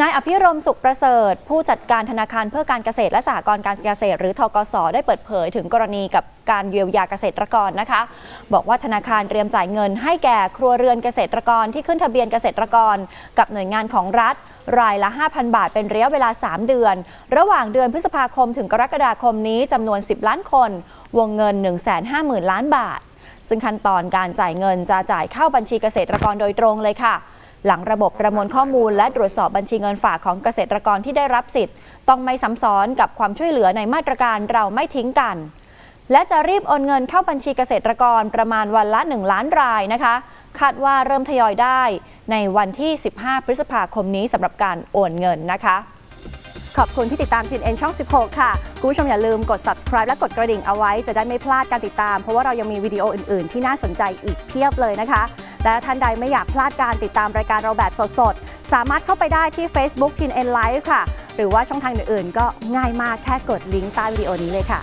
นายอภิรมสุขประเสริฐ ผู้จัดการธนาคารเพื่อการเกษตรและสหกรณ์การเกษตร หรือทกสได้เปิดเผยถึงกรณีกับการเยียวยาเกษตรกรนะคะ บอกว่าธนาคารเตรียมจ่ายเงินให้แก่ครัวเรือนเกษตรกรที่ขึ้นทะเบียนเกษตรกร กับหน่วยงานของรัฐ รายละ 5,000 บาทเป็นระยะเวลา 3 เดือน ระหว่างเดือนพฤษภาคมถึงกรกฎาคมนี้จำนวน 10 ล้านคน วงเงิน 150,000 ล้านบาท ซึ่งขั้นตอนการจ่ายเงินจะจ่ายเข้าบัญชีเกษตรกรโดยตรงเลยค่ะ หลังระบบประมวลข้อมูล และตรวจสอบบัญชีเงินฝากของเกษตรกรที่ได้รับสิทธิ์ ต้องไม่ซ้ำซ้อนกับความช่วยเหลือในมาตรการเราไม่ทิ้งกัน และจะรีบโอนเงินเข้าบัญชีเกษตรกรประมาณวันละ 1 ล้านรายนะคะ คาดว่าเริ่มทยอยได้ในวันที่ 15 พฤษภาคมนี้สำหรับการโอนเงินนะคะขอบคุณที่ติดตาม CNN ช่อง 16 ค่ะ คุณผู้ชมอย่าลืมกด subscribe และกดกระดิ่งเอาไว้จะได้ไม่พลาดการติดตาม เพราะว่าเรายังมีวิดีโออื่น ๆ ที่น่าสนใจอีกเพียบเลยนะคะ และท่านใดไม่อยากพลาดการติดตามรายการเราแบบสดๆ สามารถเข้าไปได้ที่ Facebook TNN Live ค่ะ หรือว่าช่องทางอื่นๆ ก็ง่ายมากแค่กดลิงก์ใต้วิดีโอนี้เลยค่ะ